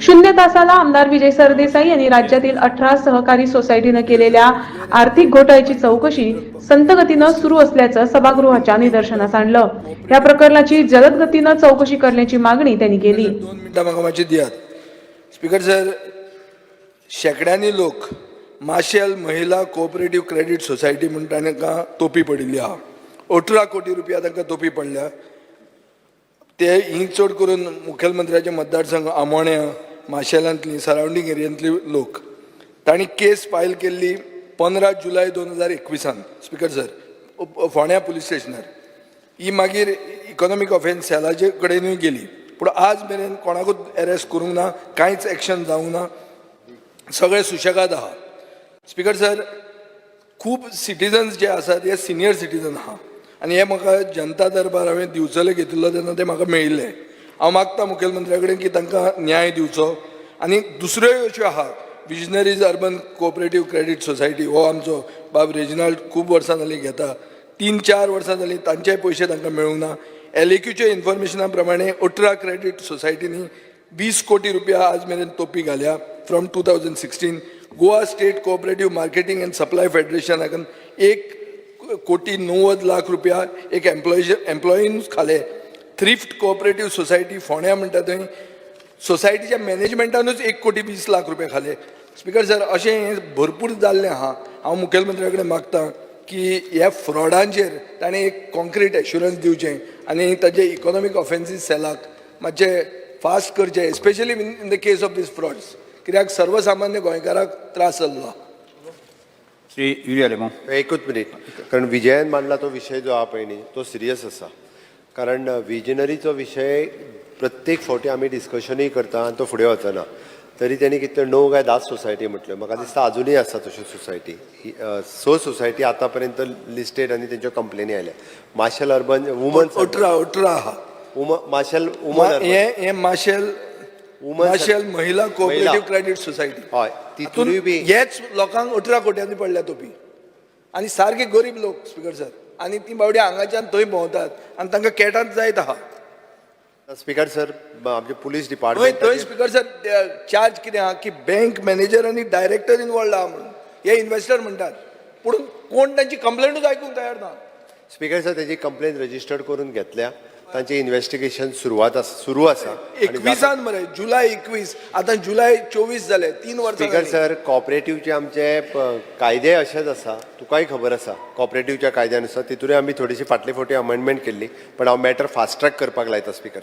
शून्य तासाला आमदार विजय सरदेसाई यांनी राज्यातील अठरा सहकारी सोसायटीनं केलेल्या आर्थिक घोटाळ्याची चौकशी संत गतीनं सुरू असल्याचं सभागृहाच्या निदर्शनास आणलं. या प्रकरणाची जलद गतीनं चौकशी करण्याची मागणी त्यांनी केली. स्पीकर सर शेकड्यांनी लोक माशेल महिला कोऑपरेटिव्ह क्रेडिट सोसायटी म्हूण तांकां तोपी पडिल्ली आहा अठरा कोटी रुपया तांकां तोपी पडल्या? ते ही चड करून मुखेलमंत्र्याचे मतदारसंघ आमोण्या माशेलांतली सरावंडींग एरियांतली लोक. तांणी केस फायल केल्ली पंदरा जुलय दोन हजार एकविसान. स्पिकर सर फोण्या पुलीस स्टेशनार. ही मागीर इकॉनॉमीक ऑफेन्स सेलाचे कडेनूय गेली. पूण आज मेरेन कोणाकूच एरेस्ट करूंक ना कांयच एक्शन जावंक ना. सगळे सुशेगाद आहा. स्पिकर सर खूब सिटिजन्स जे आसात हे सिनियर सिटीजन आहा. आनी हे म्हाका जनता दरबार हांवें दिवचले घेतिल्लो तेन्ना ते म्हाका मेळिल्ले हांव मागता मुखेलमंत्र्या कडेन की तांकां न्याय दिवचो आनी दुसऱ्योय अश्यो आहा visionaries urban cooperative credit society हो आमचो बाब रेजिनाल्ड खूब वर्सां जालीं घेता. तीन चार वर्सां जालीं तांचेय पयशे तांकां मेळूंक ना एलएक्यूच्या इन्फॉर्मेशना प्रमाणे अठरा क्रेडिट सोसायटीनी वीस कोटी रुपया आज मेरेन तोपी घाल्या from two thousand sixteen Goa state cooperative marketing and supply फेडरेशनाकन एक कोटी णव्वद लाख रुपया एक एम्प्लॉय एम्प्लॉईनूच खाले. थ्रिफ्ट कॉपरेटीव सोसायटी फोण्या म्हणटा थंय. सोसायटीच्या मॅनेजमेंटानूच एक कोटी वीस लाख रुपया खाले. स्पीकर सर अशें हें भरपूर जाल्लें आहा हांव मुखेलमंत्र्या कडेन मागतां की ह्या फ्रॉडांचेर ताणें एक कॉन्क्रीट एश्युरन्स दिवचें आनी ताजे इकॉनॉमीक ऑफेन्सीस सेलाक मातशें फास्ट करचें especially in the case of this frauds कित्याक सर्वसामान्य गोंयकाराक त्रास जाल्लो श्री युरिया लेमो एकूच मिनिट. कारण विजयान मांडला तो विशय जो हा पळय न्ही तो सिरियस आसा कारण विजनरीचो विशय प्रत्येक फावटी आमी डिस्कशनूय करता आनी तो फुडें वचना तरी त्यांनी कितें णव काय धा सोसायटी म्हटल्यो म्हाका दिसता अजुनूय आसा तश्यो सोसायटी ही, स सोसायटी आतां पर्यंत लिस्टेड आनी तेंच्यो कंप्लेनी आयल्या मार्शल अर्बन वुमन अठरा अठरा आहा मार्शल मा- वुमन हे हे माशेल महिला कोऑपरेटीव महिला. क्रेडिट सोसायटी हय तितूनय हातून बी हेच लोकांक अठरा कोट्यांनी पडल्या तोपी. आनी सारके गरीब लोक स्पीकर सर आनी ती बावडी हांगाच्यान थंय भोंवतात. आनी तांकां कॅटांत जायत आहा. स्पीकर सर आमचे पुलीस डिपार्टमेंट थंय स्पीकर सर चार्ज कितें आहा की बँक मॅनेजर आनी डायरेक्टर इनवॉल्ड आहा म्हणून. हे इन्व्हेस्टर म्हणटात पूण कोण तांची कंप्लेंटूच आयकूंक तयार ना? स्पीकर सर तेजी कंप्लेन रजिस्टर्ड करून घेतल्या. तांचे इन्व्हेस्टिगेशन सुरवात सुरू आनी एकविसान मरे जुलय एकवीस आतां जुलय चोवीस जाले तीन वर्सां स्पीकर जालीं. सर कॉपरेटिव्हचे आमचे प- कायदे अशेच आसा तुकाय खबर आसा कॉपरेटिव्हच्या कायद्यानुसार तितूनय आमी थोडीशी फाटली फावटी अमेंडमेंट केल्ली पण हांव मॅटर फास्ट ट्रॅक करपाक लायता स्पीकर